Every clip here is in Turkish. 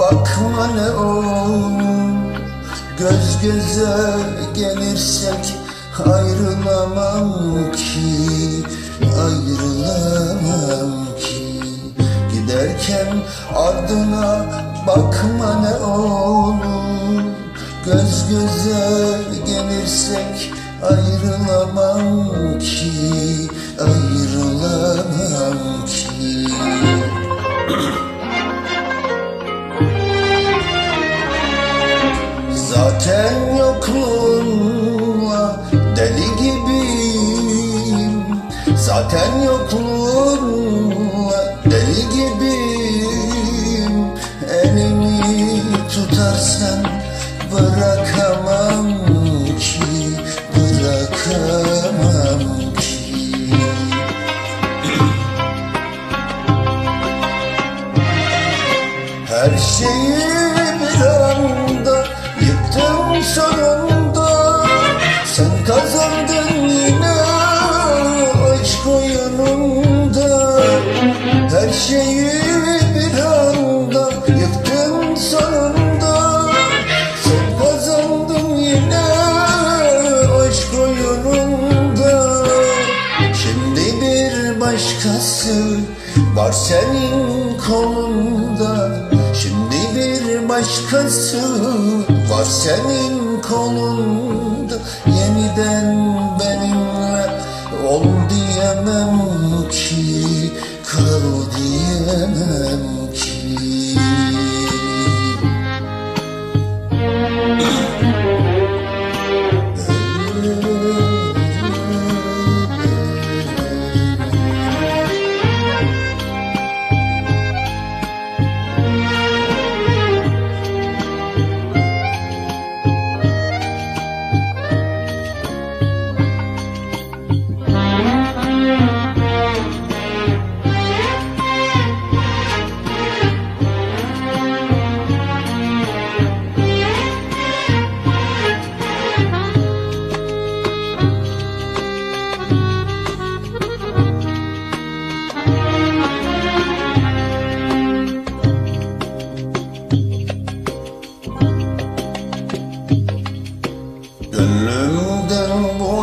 bakma ne olur Göz göze gelirsek ayrılamam ki Ayrılamam ki. Giderken ardına bakma ne olur Göz göze gelirsek ayrılamam ki Zaten yokluğunla deli gibiyim. Zaten yokluğunla deli gibiyim. Elimi tutarsan bırakamam ki Bırakamam Her şeyi Sen kazandın yine aşk oyununda. Her şeyi bir anda yıktım sonunda. Sen kazandın yine aşk oyununda. Şimdi bir başkası var senin kolunda. Şimdi bir başkası var senin kolunda Yeniden benimle. Ol diyemem ki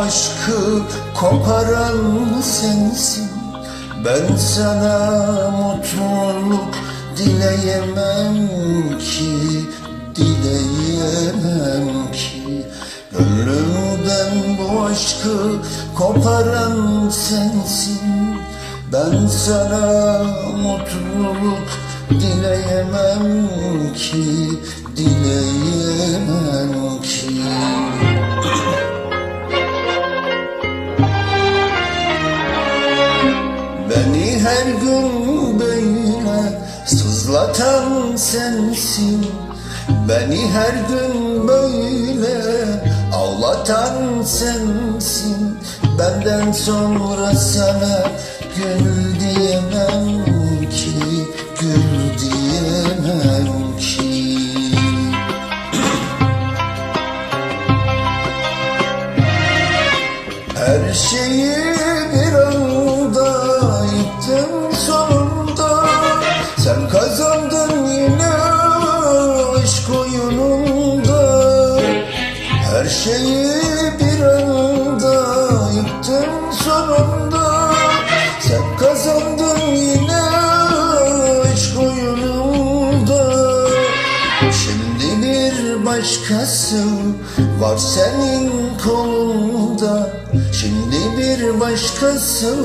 aşkı koparan sensin. Ben sana mutluluk dileyemem ki Dileyemem ki. Gönlümden bu aşkı koparan sensin. Ben sana mutluluk dileyemem ki Dileyemem ki her gün böyle sızlatan sensin. Beni her gün böyle ağlatan sensin. Benden sonra sana gül diyemem şeyi bir anda yıktım sonunda. Sen kazandın yine aşk oyununda Şimdi bir başkası var senin kolunda. Şimdi bir başkası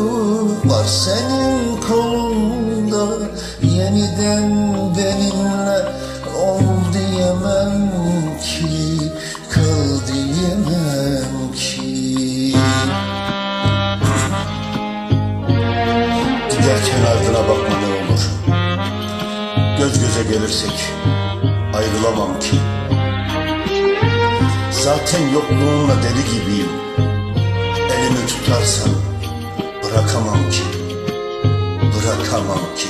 var senin kolunda. Yeniden benimle ardına bakma ne olur. Göz göze gelirsek ayrılamam ki. Zaten yokluğunla deli gibiyim. Elimi tutarsan bırakamam ki. Bırakamam ki